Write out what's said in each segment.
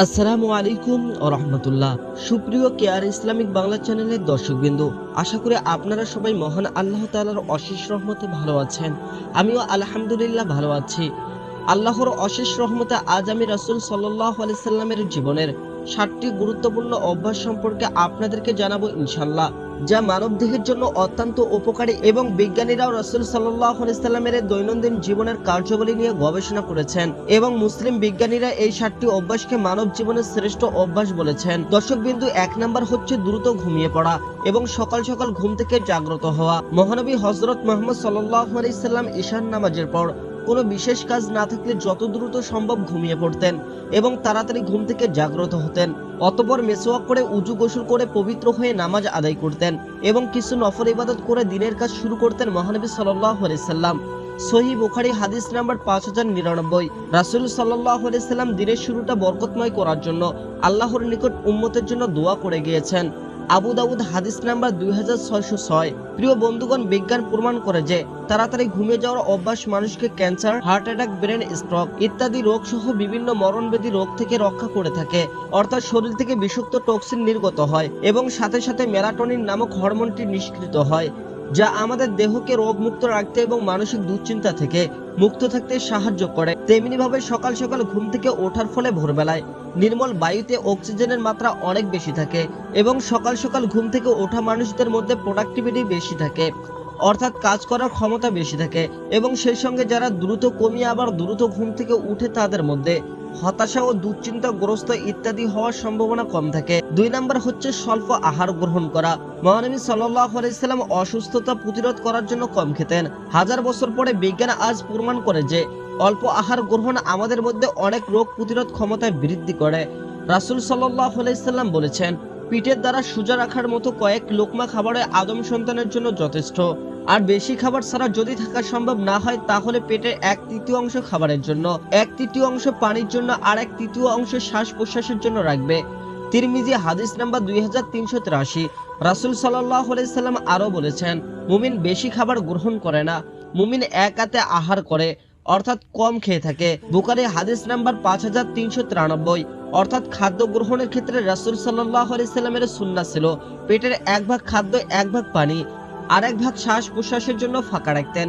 আসসালামু আলাইকুম রহমতুল্লাহ। সুপ্রিয় কেয়ার ইসলামিক বাংলা চ্যানেলের দর্শকবৃন্দু, আশা করি আপনারা সবাই মহান আল্লাহ তাআলার অশেষ রহমতে ভালো আছেন। আমিও আলহামদুলিল্লাহ ভালো আছি। আল্লাহর অশেষ রহমতে আজ আমি রাসুল সাল্লাল্লাহু আলাইহি সাল্লামের জীবনের সাতটি গুরুত্বপূর্ণ অভ্যাস সম্পর্কে আপনাদেরকে জানাব ইনশাল্লাহ যা মানব দেহের জন্য অত্যন্ত উপকারী এবং বিজ্ঞানীরাও রসুল সাল্লামের দৈনন্দিন জীবনের কার্যাবলী নিয়ে গবেষণা করেছেন এবং মুসলিম বিজ্ঞানীরা এই সাতটি অভ্যাসকে মানব জীবনের শ্রেষ্ঠ অভ্যাস বলেছেন। দর্শক বিন্দু এক নাম্বার হচ্ছে দ্রুত ঘুমিয়ে পড়া এবং সকাল সকাল ঘুম থেকে জাগ্রত হওয়া। মহানবী হজরত মোহাম্মদ সাল্লাল্লাহু আলাইহি সাল্লাম ঈশান নামাজের পর কোনো বিশেষ কাজ না থাকলে যত দ্রুত সম্ভব ঘুমিয়ে পড়তেন এবং তাড়াতাড়ি ঘুম থেকে জাগ্রত হতেন। অতপর মেসোয়াক করে উজু গোসল করে পবিত্র হয়ে নামাজ আদায় করতেন এবং কিছু নফর ইবাদত করে দিনের কাজ শুরু করতেন মহানবী সাল্লাম। সহি বুখারি হাদিস নাম্বার পাঁচ হাজার নিরানব্বই। রাসুল সাল্লাহ সাল্লাম দিনের শুরুটা বরকতময় করার জন্য আল্লাহর নিকট উম্মতের জন্য দোয়া করে গিয়েছেন। আবু দাউদ হাদিস নাম্বার দুই হাজার ছয়শো ছয়। প্রিয় বন্ধুগণ, বিজ্ঞান প্রমাণ করে যে তাড়াতাড়ি ঘুমিয়ে যাওয়ার অভ্যাস মানুষকে cancer, heart attack, brain stroke ইত্যাদি রোগ সহ বিভিন্ন মরণবেদী রোগ থেকে রক্ষা করে থাকে। অর্থাৎ শরীর থেকে বিষাক্ত টক্সিন নির্গত হয় এবং সাথে সাথে মেলাটোনিন নামক হরমোনটি নিষ্কৃত হয়, যা আমাদের দেহকে রোগমুক্ত রাখতে এবং মানসিক দুশ্চিন্তা থেকে মুক্ত থাকতে সাহায্য করে। তেমনি ভাবে সকাল সকাল ঘুম থেকে ওঠার ফলে ভোরবেলায় নির্মল বায়ুতে অক্সিজেনের মাত্রা অনেক বেশি থাকে এবং সকাল সকাল ঘুম থেকে ওঠা মানুষদের মধ্যে প্রোডাক্টিভিটি বেশি থাকে। অর্থাৎ কাজ করার ক্ষমতা বেশি থাকে এবং সেই সঙ্গে যারা দ্রুত কমিয়ে আবার দ্রুত ঘুম থেকে উঠে তাদের মধ্যে হতাশা ও দুশ্চিন্তাগ্রস্ত ইত্যাদি হওয়ার সম্ভাবনা কম থাকে। দুই নাম্বার হচ্ছে স্বল্প আহার গ্রহণ করা। মহানবী সাল্লাম অসুস্থতা প্রতিরোধ করার জন্য কম খেতেন। হাজার বছর পরে বিজ্ঞান আজ প্রমাণ করে যে অল্প আহার গ্রহণ আমাদের মধ্যে অনেক রোগ প্রতিরোধ ক্ষমতায় বৃদ্ধি করে। রাসুল সাল্লাম বলেছেন, পিঠের দ্বারা সোজা রাখার মতো কয়েক লোকমা খাবারে আদম সন্তানের জন্য যথেষ্ট। আর বেশি খাবার ছাড়া যদি থাকা সম্ভব না হয়, তাহলে পেটের এক তৃতীয় অংশ খাবারের জন্য, এক তৃতীয় অংশ পানির জন্য, আর এক তৃতীয় অংশ শ্বাস প্রশ্বাসের জন্য রাখবে। তিরমিজি হাদিস নাম্বার দুই হাজার তিনশো তিরাশি। রাসুল সাল্লাহ সাল্লাম আরও বলেছেন, মুমিন বেশি খাবার গ্রহণ করে না। মুমিন এক হাতে আহার করে। অর্থাৎ কম খেয়ে থাকে। বুকারি হাদিস নাম্বার পাঁচ হাজার তিনশো তিরানব্বই। অর্থাৎ খাদ্য গ্রহণের ক্ষেত্রে রাসুল সাল্লাহ সুন্না ছিল। পেটের এক ভাগ খাদ্য, এক ভাগ পানি, আর এক ভাগ শ্বাস প্রশ্বাসের জন্য ফাঁকা রাখতেন।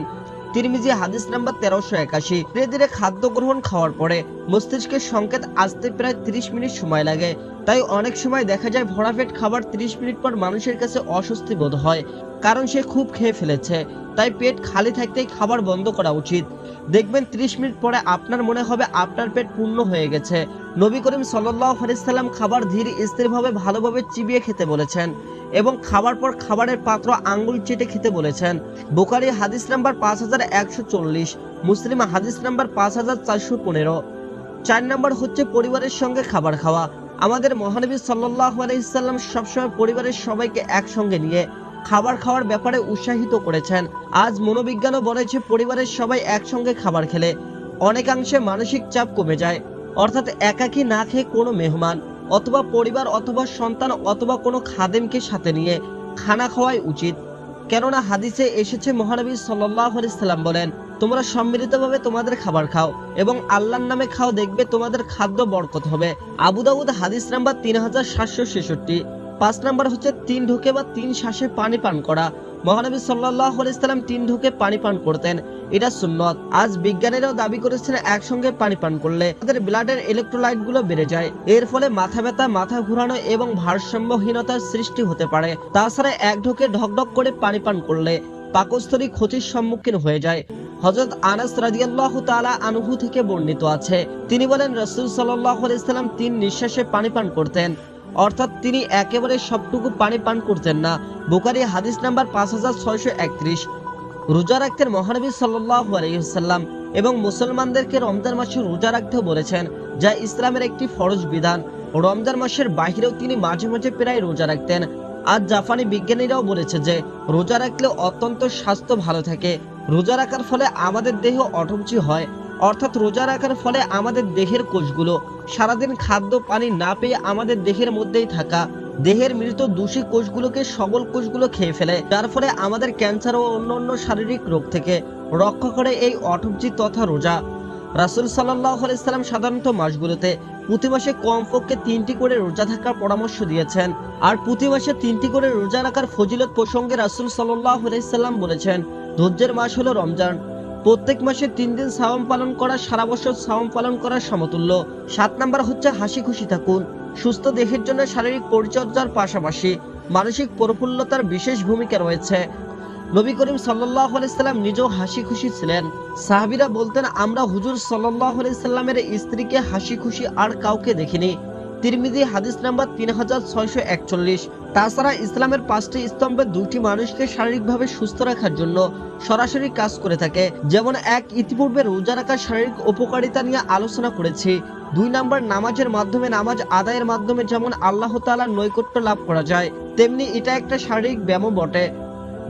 তিরমিজি হাদিস নাম্বার তেরোশো একাশি। ধীরে ধীরে খাদ্য গ্রহণ খাওয়ার পরে মস্তিষ্কের সংকেত আসতে প্রায় তিরিশ মিনিট সময় লাগে। তাই অনেক সময় দেখা যায় ভরা পেট খাবার তিরিশ মিনিট পর মানুষের কাছে অস্বস্তি বোধ হয়। কারণ সে খুব খেয়ে ফেলেছে, তাই পেট খালি থাকতেই খাবার বন্ধ করা উচিত। দেখবেন 30 মিনিট পরে আপনার মনে হবে আপনার পেট পূর্ণ হয়ে গেছে। নবী করিম সাল্লাম খাবার ধীর স্থিরভাবে ভালোভাবে চিবিয়ে খেতে বলেছেন এবং খাবার পর খাবারের পাত্র আঙ্গুল চেটে খেতে বলেছেন। বোকারি হাদিস নাম্বার পাঁচ হাজার একশো চল্লিশ, মুসলিম হাদিস নাম্বার পাঁচ হাজার চারশো পনেরো। চার নম্বর হচ্ছে পরিবারের সঙ্গে খাবার খাওয়া। আমাদের মহানবী সাল্লাহ আলাইসাল্লাম সবসময় পরিবারের সবাইকে একসঙ্গে নিয়ে খাবার খাওয়ার ব্যাপারে উৎসাহিত করেছেন। আজ মনোবিজ্ঞানও বলেছে পরিবারের সবাই একসঙ্গে খাবার খেলে। অনেকাংশে মানসিক চাপ কমে যায়। অর্থাৎ একাকি না খেয়ে কোনো মেহমান অথবা পরিবার অথবা সন্তান অথবা কোনো খাদেমকে সাথে নিয়ে খানা খাওয়াই উচিত। কেননা হাদিসে এসেছে, মহানবী সাল্লাম বলেন, তোমরা সম্মিলিতভাবে তোমাদের খাবার খাও এবং আল্লাহর নামে খাও, দেখবে তোমাদের খাদ্য বরকত হবে। আবু দাউদ হাদিস নাম্বার তিন হাজার সাতশো ছেষট্টি। পাঁচ নাম্বার হচ্ছে তিন ঢোকে বা তিন শ্বাসে পানি পান করা। মহানবী সাল্লাহ ইসলাম তিন ঢোকে পানি পান করতেন। এটা সুন্নত। আজ বিজ্ঞানীরাও দাবি করেছেন একসঙ্গে পানি পান করলে তাদের ব্লাডের ইলেকট্রোলাইটগুলো বেড়ে যায়। এর ফলে মাথা ব্যথা, মাথা ঘুরানো এবং ভারসাম্যহীনতার সৃষ্টি হতে পারে। তাছাড়া এক ঢোকে ঢকঢক করে পানি পান করলে পাকস্থলী ক্ষতির সম্মুখীন হয়ে যায়। হজরত আনাস রাজিয়াল্লাহ তালা আনুহু থেকে বর্ণিত আছে। তিনি বলেন, রসুল সাল্লাহ ইসলাম তিন নিঃশ্বাসে পানি পান করতেন। অর্থাৎ তিনি একেবারে সবটুকু পানি পান করতেন না। বুকারি হাদিস নাম্বার পাঁচ হাজার ছয়শো একত্রিশ। রোজা রাখতেন মহানবী আলহিহাল্লাম এবং মুসলমানদেরকে রমজান মাসে রোজা রাখতে বলেছেন, যা ইসলামের একটি ফরজ বিধান। রমজান মাসের বাহিরেও তিনি মাঝে মাঝে প্রায় রোজা রাখতেন। আজ জাপানি বিজ্ঞানীরাও বলেছে যে, রোজা রাখলে অত্যন্ত স্বাস্থ্য ভালো থাকে। রোজা রাখার ফলে আমাদের দেহ অটমচি হয়। অর্থাৎ রোজা রাখার ফলে আমাদের দেহের কোষগুলো সারাদিন খাদ্য, পানি না পেয়ে আমাদের দেহের মধ্যেই থাকা। দেহের মৃত দূষী কোষগুলোকে সবল কোষগুলো খেয়ে ফেলে। যার ফলে আমাদের ক্যান্সার ও অন্যান্য শারীরিক রোগ থেকে রক্ষা করে এই অটবজি তথা রোজা। রাসুল সাল্লাম সাধারণত মাসগুলোতে প্রতি মাসে কমপক্ষে তিনটি করে রোজা থাকার পরামর্শ দিয়েছেন। আর প্রতি মাসে তিনটি করে রোজা রাখার ফজিলত প্রসঙ্গে রাসুল সাল্লাহ আলাইসাল্লাম বলেছেন, ধৈর্যের মাস হলো রমজান। প্রত্যেক মাসে তিন দিন সাওম পালন করা, সারা বছর সাওম পালন করার সমতুল্য। সাত নাম্বার হচ্ছে হাসি খুশি থাকুন। সুস্থ দেহের জন্য শারীরিক পরিচর্যার পাশাপাশি মানসিক প্রফুল্লতার বিশেষ ভূমিকা রয়েছে। নবী করিম সাল্লাহ আলাইসাল্লাম নিজেও হাসি খুশি ছিলেন। সাহাবিরা বলতেন, আমরা হুজুর সাল্লাহ আলাইসাল্লামের স্ত্রীকে হাসি খুশি আর কাউকে দেখিনি। তিরমিজি হাদিস নাম্বার তিন হাজার ছয়শো একচল্লিশ। তাছাড়া ইসলামের পাঁচটি স্তম্ভে দুটি মানুষকে শারীরিকভাবে সুস্থ রাখার জন্য সরাসরি কাজ করে থাকে। যেমন এক, ইতিপূর্বে রোজা রাখার শারীরিক উপকারিতা নিয়ে আলোচনা করেছি। দুই নাম্বার, নামাজের মাধ্যমে নামাজ আদায়ের মাধ্যমে যেমন আল্লাহ তাআলার নৈকট্য লাভ করা যায়, তেমনি এটা একটা শারীরিক ব্যায়ামও বটে।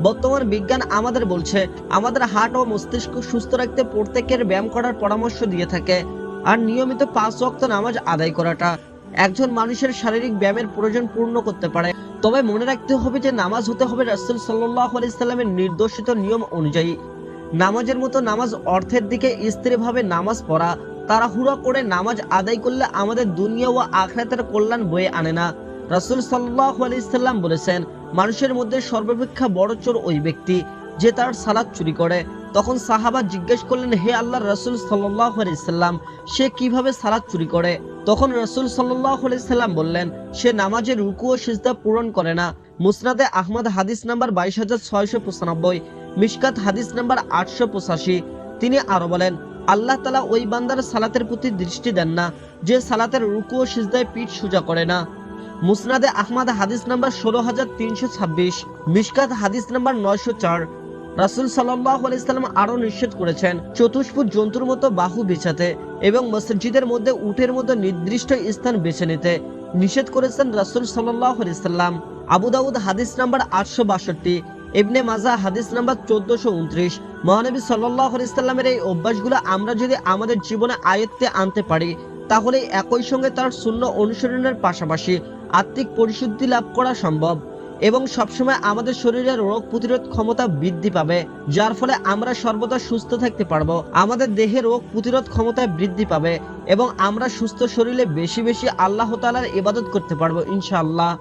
বর্তমান বিজ্ঞান আমাদের বলছে, আমাদের হার্ট ও মস্তিষ্ক সুস্থ রাখতে প্রত্যেকের ব্যায়াম করার পরামর্শ দিয়ে থাকে। আর নিয়মিত পাঁচ ওয়াক্ত নামাজ আদায় করাটা একজন মানুষের শারীরিক ব্যায়ামের প্রয়োজন পূর্ণ করতে পারে। তবে মনে রাখতে হবে যে নামাজ হতে হবে রাসূল সাল্লাহ আলাইসাল্লামের নির্দেশিত নিয়ম অনুযায়ী। নামাজের মতো নামাজ অর্থের দিকে স্থিরভাবে নামাজ পড়া, তাড়াহুড়া করে নামাজ আদায় করলে আমাদের দুনিয়া ও আখরাতের কল্যাণ বয়ে আনে না। রাসূল সাল্লাহ আলাইসাল্লাম বলেছেন, মানুষের মধ্যে সর্বাপেক্ষা বড় চোর ওই ব্যক্তি যে তার সালাদ চুরি করে। তখন সাহাবা জিজ্ঞেস করলেন, হে আল্লাহ রসুল সাল্লাহ আলাইসাল্লাম সে কীভাবে সালাদ চুরি করে? তখন রসুল আলাইসাল্লাম বললেন, সে নামাজের রুকু ও সিজদা পূরণ করে না। মুসনাদে আহমদ হাদিস নাম্বার বাইশ হাজার ছয়শো পঁচানব্বই, মিশকাত হাদিস নাম্বার আটশো পঁচাশি। তিনি আরও বলেন, আল্লাহ তালা ওই বান্দার সালাতের প্রতি দৃষ্টি দেন না, যে সালাতের রুকু ও সিজদায় পিঠ সোজা করে না। মুসনাদে আহমদ হাদিস নাম্বার ষোলো হাজার তিনশো ছাব্বিশ, মিশকাত হাদিস নাম্বার নয়শো চার রাসুল সাল্লাহ আলাইসাল্লাম নিষেধ করেছেন চতুষ্পুর জন্তুর মতো বাহু বিছাতে এবং মসজিদের মধ্যে উটের মতো নির্দিষ্ট স্থান বেছে নিতে নিষেধ করেছেন রাসুল সাল্লাহ আলাইসাল্লাম আবু দাউদ হাদিস নাম্বার আটশো বাষট্টি, ইবনে মাজা হাদিস নাম্বার চোদ্দশো উনত্রিশ। মহানবী সাল্লাহ আলাইসাল্লামের এই অভ্যাসগুলো আমরা যদি আমাদের জীবনে আয়ত্তে আনতে পারি, তাহলে একই সঙ্গে তার শূন্য অনুসরণের পাশাপাশি আত্মিক পরিশুদ্ধি লাভ করা সম্ভব। এবং সবসময় আমাদের শরীরের রোগ প্রতিরোধ ক্ষমতা বৃদ্ধি পাবে, যার ফলে আমরা সর্বদা সুস্থ থাকতে পারব। আমাদের দেহে রোগ প্রতিরোধ ক্ষমতা বৃদ্ধি পাবে এবং আমরা সুস্থ শরীরে বেশি বেশি আল্লাহ তালার ইবাদত করতে পারব, ইনশাআল্লাহ।